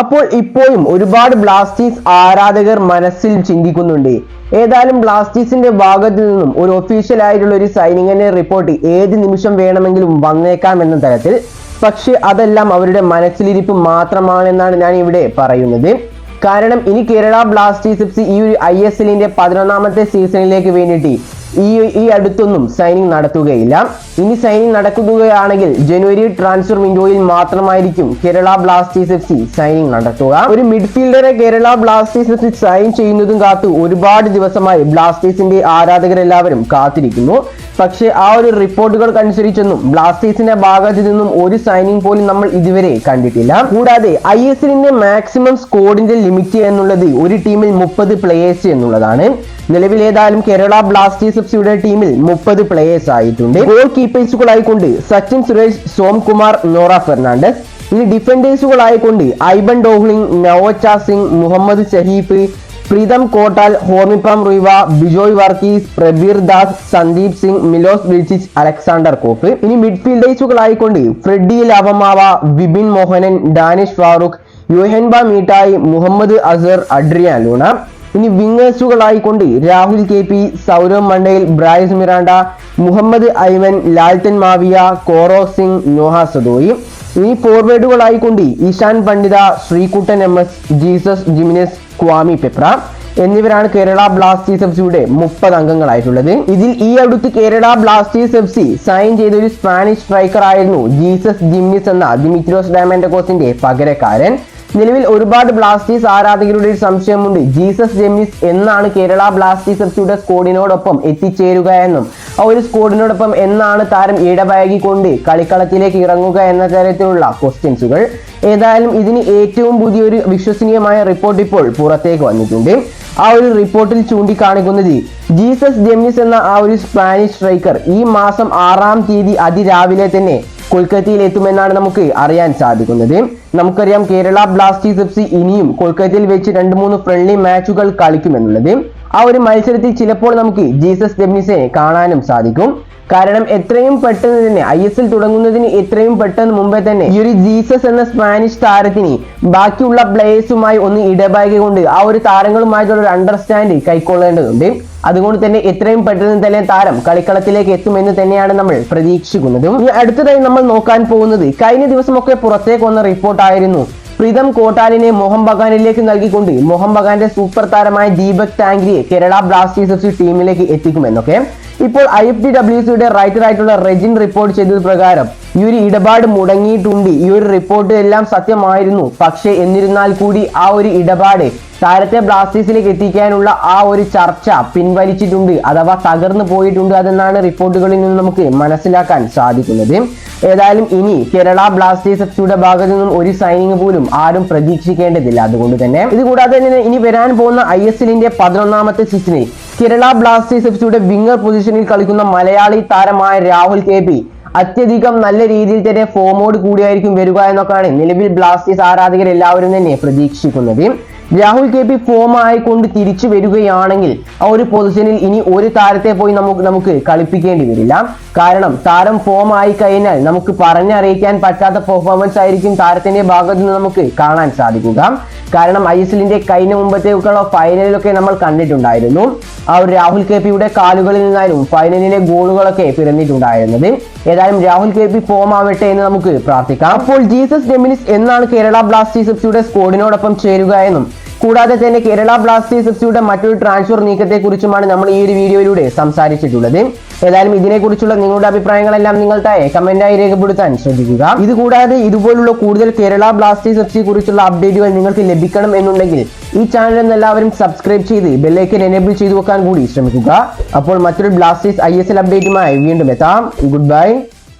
അപ്പോൾ ഇപ്പോഴും ഒരുപാട് ബ്ലാസ്റ്റേഴ്സ് ആരാധകർ മനസ്സിൽ ചിന്തിക്കുന്നുണ്ട്. ഏതായാലും ബ്ലാസ്റ്റേഴ്സിന്റെ ഭാഗത്തു നിന്നും ഒരു ഒഫീഷ്യൽ ആയിട്ടുള്ള ഒരു സൈനിങ്ങിന്റെ റിപ്പോർട്ട് ഏത് നിമിഷം വേണമെങ്കിലും വന്നേക്കാം എന്ന തരത്തിൽ. പക്ഷെ അതെല്ലാം അവരുടെ മനസ്സിലിരിപ്പ് മാത്രമാണെന്നാണ് ഞാൻ ഇവിടെ പറയുന്നത്. കാരണം ഇനി കേരള ബ്ലാസ്റ്റേഴ്സ് എഫ് സി ഈ ഒരു ഐ എസ് എല്ലിന്റെ പതിനൊന്നാമത്തെ സീസണിലേക്ക് വേണ്ടിയിട്ട് ഈ ഈ അടുത്തൊന്നും സൈനിങ് നടത്തുകയില്ല. ഇനി സൈനിങ് നടക്കുകയാണെങ്കിൽ ജനുവരി ട്രാൻസ്ഫർ വിൻഡോയിൽ മാത്രമായിരിക്കും Kerala Blasters F C signing നടത്തുക. ഒരു മിഡ്ഫീൽഡറെ Kerala Blasters F C sign ചെയ്യുന്നതും കാത്തു ഒരുപാട് ദിവസമായി ബ്ലാസ്റ്റേഴ്സിന്റെ ആരാധകരെല്ലാവരും കാത്തിരിക്കുന്നു. പക്ഷേ ആ ഒരു റിപ്പോർട്ടുകൾക്കനുസരിച്ചൊന്നും ബ്ലാസ്റ്റേഴ്സിന്റെ ഭാഗത്ത് നിന്നും ഒരു സൈനിങ് പോലും നമ്മൾ ഇതുവരെ കണ്ടിട്ടില്ല. കൂടാതെ ഐ എസ് എല്ലിന്റെ മാക്സിമം സ്കോഡിന്റെ ലിമിറ്റ് എന്നുള്ളത് ഒരു ടീമിൽ മുപ്പത് പ്ലേയേഴ്സ് എന്നുള്ളതാണ്. നിലവിൽ ഏതായാലും കേരള ബ്ലാസ്റ്റേഴ്സ് എഫ് സിയുടെ ടീമിൽ മുപ്പത് പ്ലേയേഴ്സ് ആയിട്ടുണ്ട്. ഗോൾ കീപ്പേഴ്സുകളായിക്കൊണ്ട് സച്ചിൻ സുരേഷ് സോംകുമാർ നോറ ഫെർണാണ്ടസ്. ഇനി ഡിഫൻഡേഴ്സുകളായിക്കൊണ്ട് ഐബൻ ഡോഹ്ലിംഗ് നവോച്ച സിംഗ് മുഹമ്മദ് ഷഹീഫ് പ്രീതം കോട്ടാൽ ഹോമിപ്രം റിവ ബിജോയ് വർക്കീസ് പ്രബീർ ദാസ് സന്ദീപ് സിംഗ് മിലോസ് വിൽച്ചിച്ച് അലക്സാണ്ടർ കോഫ് ഇനി മിഡ്ഫീൽഡേഴ്സുകളായിക്കൊണ്ട് ഫ്രെഡി ലാവമാവ വിപിൻ മോഹനൻ ഡാനിഷ് ഫാറൂഖ് യുഹൻബ മീട്ടായി മുഹമ്മദ് അസർ അഡ്രിയാൻ ലൂണ. ഇനി വിങ്ങേഴ്സുകളായിക്കൊണ്ട് Rahul K P Saurav Mandal Bryce Miranda Muhammad Aimen Lalthanmawia Korou Singh Noah Sadaoui. ഇനി ഫോർവേഡുകളായിക്കൊണ്ട് Ishan Pandita Sreekuttan M S Jesus Jimenez Kwame Peprah എന്നിവരാണ് കേരള ബ്ലാസ്റ്റേഴ്സ് എഫ് സിയുടെ മുപ്പത് അംഗങ്ങളായിട്ടുള്ളത്. ഇതിൽ ഈ അടുത്ത് Kerala Blasters F C sign ചെയ്ത ഒരു സ്പാനിഷ് സ്ട്രൈക്കർ ആയിരുന്നു ജീസസ് ജിംനിസ് എന്ന ദിമിത്രോസ് ഡാമൻഡകോസിന്റെ പകരക്കാരൻ. നിലവിൽ ഒരുപാട് ബ്ലാസ്റ്റേഴ്സ് ആരാധകരുടെ ഒരു സംശയമുണ്ട്. ജീസസ് ജെമിസ് എന്നാണ് കേരള ബ്ലാസ്റ്റേഴ്സ് എഫ് സിയുടെ സ്കോഡിനോടൊപ്പം എത്തിച്ചേരുക എന്നും ഒരു സ്കോഡിനോടൊപ്പം എന്നാണ് താരം ഇടപഴകിക്കൊണ്ട് കളിക്കളത്തിലേക്ക് ഇറങ്ങുക എന്ന തരത്തിലുള്ള ക്വസ്റ്റ്യൻസുകൾ ഏതായാലും ഇതിന് ഏറ്റവും പുതിയൊരു വിശ്വസനീയമായ റിപ്പോർട്ട് ഇപ്പോൾ പുറത്തേക്ക് വന്നിട്ടുണ്ട്. ആ ഒരു റിപ്പോർട്ടിൽ ചൂണ്ടിക്കാണിക്കുന്നത് ജീസസ് ജെമിസ് എന്ന ആ ഒരു സ്പാനിഷ് സ്ട്രൈക്കർ ഈ മാസം ആറാം തീയതി അതിരാവിലെ തന്നെ കൊൽക്കത്തയിൽ എത്തുമെന്നാണ് നമുക്ക് അറിയാൻ സാധിക്കുന്നത്. നമുക്കറിയാം കേരള ബ്ലാസ്റ്റേഴ്സ് എഫ് സി ഇനിയും കൊൽക്കത്തയിൽ വെച്ച് രണ്ട് മൂന്ന് ഫ്രണ്ട്ലി മാച്ചുകൾ കളിക്കുമെന്നുള്ളത്. ആ ഒരു മത്സരത്തിൽ ചിലപ്പോൾ നമുക്ക് ജീസസ് ഡെബ്നിസിനെ കാണാനും സാധിക്കും. കാരണം എത്രയും പെട്ടെന്ന് തന്നെ ഐ എസ് എൽ തുടങ്ങുന്നതിന് എത്രയും പെട്ടെന്ന് മുമ്പേ തന്നെ ഈ ഒരു ജീസസ് എന്ന സ്പാനിഷ് താരത്തിന് ബാക്കിയുള്ള പ്ലേയേഴ്സുമായി ഒന്ന് ഇടപഴകിക്കൊണ്ട് ആ ഒരു താരങ്ങളുമായിട്ടുള്ള ഒരു അണ്ടർസ്റ്റാൻഡ് കൈക്കൊള്ളേണ്ടതുണ്ട്. അതുകൊണ്ട് തന്നെ എത്രയും പെട്ടെന്ന് തന്നെ താരം കളിക്കളത്തിലേക്ക് എത്തുമെന്ന് തന്നെയാണ് നമ്മൾ പ്രതീക്ഷിക്കുന്നതും. അടുത്തതായി നമ്മൾ നോക്കാൻ പോകുന്നത് കഴിഞ്ഞ ദിവസമൊക്കെ പുറത്തേക്ക് വന്ന റിപ്പോർട്ടായിരുന്നു പ്രീതം കോട്ടാലിനെ മോഹൻ ബഗാനിലേക്ക് നൽകിക്കൊണ്ട് മോഹൻ ബഗാന്റെ സൂപ്പർ താരമായ ദീപക് ടാങ്കിയെ കേരള ബ്ലാസ്റ്റേഴ്സ് എഫ് സി ടീമിലേക്ക് എത്തിക്കുമെന്നൊക്കെ ഇപ്പോൾ ഐ എഫ് ഡി ഡബ്ല്യു സിയുടെ റൈറ്റർ ആയിട്ടുള്ള റെജിൻ റിപ്പോർട്ട് ചെയ്തത് പ്രകാരം ഈ ഒരു ഇടപാട് മുടങ്ങിയിട്ടുണ്ട്. ഈ ഒരു റിപ്പോർട്ട് എല്ലാം സത്യമായിരുന്നു. പക്ഷേ എന്നിരുന്നാൽ കൂടി ആ ഒരു ഇടപാട് താരത്തെ ബ്ലാസ്റ്റേഴ്സിലേക്ക് എത്തിക്കാനുള്ള ആ ഒരു ചർച്ച പിൻവലിച്ചിട്ടുണ്ട്. അഥവാ തകർന്നു പോയിട്ടുണ്ട് അതെന്നാണ് റിപ്പോർട്ടുകളിൽ നിന്ന് നമുക്ക് മനസ്സിലാക്കാൻ സാധിക്കുന്നത്. ഏതായാലും ഇനി കേരള ബ്ലാസ്റ്റേഴ്സ് എഫ്സിയുടെ ഭാഗത്ത് നിന്നും ഒരു സൈനിങ് പോലും ആരും പ്രതീക്ഷിക്കേണ്ടതില്ല. അതുകൊണ്ട് തന്നെ ഇത് കൂടാതെ തന്നെ ഇനി വരാൻ പോകുന്ന ഐ എസ് എല്ലിന്റെ പതിനൊന്നാമത്തെ സീസണിൽ കേരള ബ്ലാസ്റ്റേഴ്സ് എഫ് സിയുടെ വിങ്ങർ പൊസിഷനിൽ കളിക്കുന്ന മലയാളി താരമായ രാഹുൽ കെ പി അത്യധികം നല്ല രീതിയിൽ തന്നെ ഫോമോട് കൂടിയായിരിക്കും വരിക എന്നൊക്കെയാണ് നിലവിൽ ബ്ലാസ്റ്റേഴ്സ് ആരാധകർ എല്ലാവരും തന്നെ പ്രതീക്ഷിക്കുന്നത്. രാഹുൽ കെ പി ഫോം ആയിക്കൊണ്ട് തിരിച്ചു വരികയാണെങ്കിൽ ആ ഒരു പൊസിഷനിൽ ഇനി ഒരു താരത്തെ പോയി നമുക്ക് നമുക്ക് കളിപ്പിക്കേണ്ടി വരില്ല. കാരണം താരം ഫോം ആയി കഴിഞ്ഞാൽ നമുക്ക് പറഞ്ഞറിയിക്കാൻ പറ്റാത്ത പെർഫോമൻസ് ആയിരിക്കും താരത്തിന്റെ ഭാഗത്ത് നിന്ന് നമുക്ക് കാണാൻ സാധിക്കുക. കാരണം ഐ എസ് എല്ലിന്റെ കഴിഞ്ഞ മുമ്പത്തേക്കുള്ള ഫൈനലിലൊക്കെ നമ്മൾ കണ്ടിട്ടുണ്ടായിരുന്നു. ആ ഒരു രാഹുൽ കെ പിയുടെ കാലുകളിൽ നിന്നായാലും ഫൈനലിലെ ഗോളുകളൊക്കെ പിറന്നിട്ടുണ്ടായിരുന്നത്. ഏതായാലും രാഹുൽ കെ പി ഫോം ആവട്ടെ എന്ന് നമുക്ക് പ്രാർത്ഥിക്കാം. അപ്പോൾ ജീസസ് ഡെമിനിസ് എന്നാണ് കേരള ബ്ലാസ്റ്റേഴ്സ് എഫ് സിയുടെ സ്കോഡിനോടൊപ്പം ചേരുക എന്നും. കൂടാതെ തന്നെ കേരള ബ്ലാസ്റ്റേഴ്സ് എഫ് സിയുടെ മറ്റൊരു ട്രാൻസ്ഫർ നീക്കത്തെ കുറിച്ചുമാണ് നമ്മൾ ഈ ഒരു വീഡിയോയിലൂടെ സംസാരിച്ചിട്ടുള്ളത്. ഏതായാലും ഇതിനെക്കുറിച്ചുള്ള നിങ്ങളുടെ അഭിപ്രായങ്ങളെല്ലാം നിങ്ങൾ താഴെ കമന്റായി രേഖപ്പെടുത്താൻ ശ്രദ്ധിക്കുക. ഇത് കൂടാതെ ഇതുപോലുള്ള കൂടുതൽ കേരള ബ്ലാസ്റ്റേഴ്സ് എഫ് കുറിച്ചുള്ള അപ്ഡേറ്റുകൾ നിങ്ങൾക്ക് ലഭിക്കണം എന്നുണ്ടെങ്കിൽ ഈ ചാനൽ എല്ലാവരും സബ്സ്ക്രൈബ് ചെയ്ത് ബെല്ലൈക്കൻ എനേബിൾ ചെയ്തു വെക്കാൻ കൂടി ശ്രമിക്കുക. അപ്പോൾ മറ്റൊരു ബ്ലാസ്റ്റേഴ്സ് ഐ എസ് എൽ അപ്ഡേറ്റുമായി വീണ്ടും എത്താം. Good bye